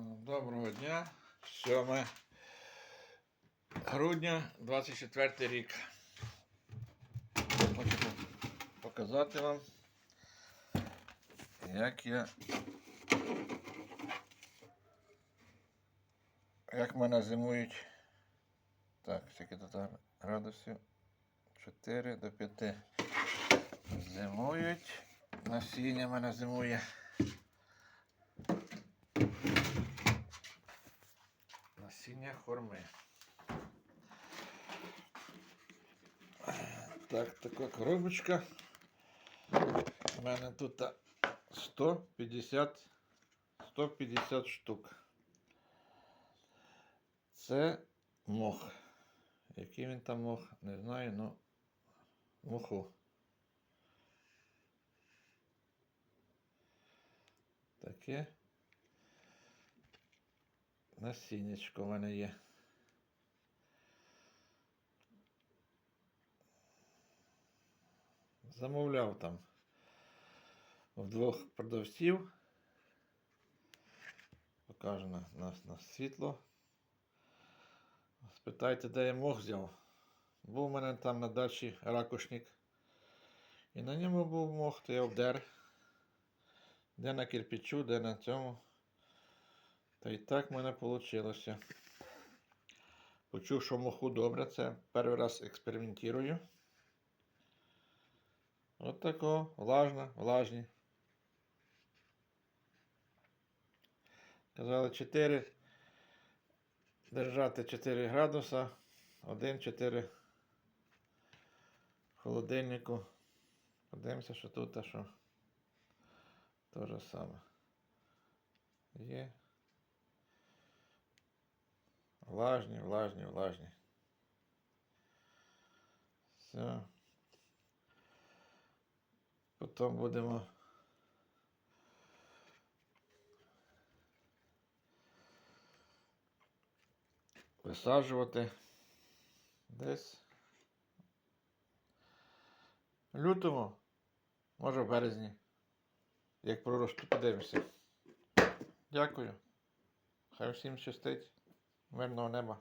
Доброго дня. 7 грудня 24 рік. Хочу показати вам, як я. Як мене зимують. Так, скільки тут градусів? 4 до 5. Зимують. Насіння мене зимує. Насіння хорми. Так, така коробочка. У мене тут 150 150 штук. Це мох. Який він там мох, не знаю, ну моху. Таке насіннячко в мене є. Замовляв там в двох продавців. Покажу на, на, на світло. Спитайте, де я мох взяв. Був у мене там на дачі ракушник. І на ньому був мох, то я обдер. Де на кирпичу, де на цьому. Та і так в мене вийшло. Почув, що моху добре, це перший раз експериментую. От тако, влажно, влажні. Казали 4. Держати 4 градуса, 1-4 в холодильнику. Подивимося, що тут, а що. То же саме. Є. Влажні, влажні, влажні. Все. Потім будемо висаджувати десь лютому, може в березні. Як проросту, подивимося. Дякую. Хай всім щастить. Мирного неба.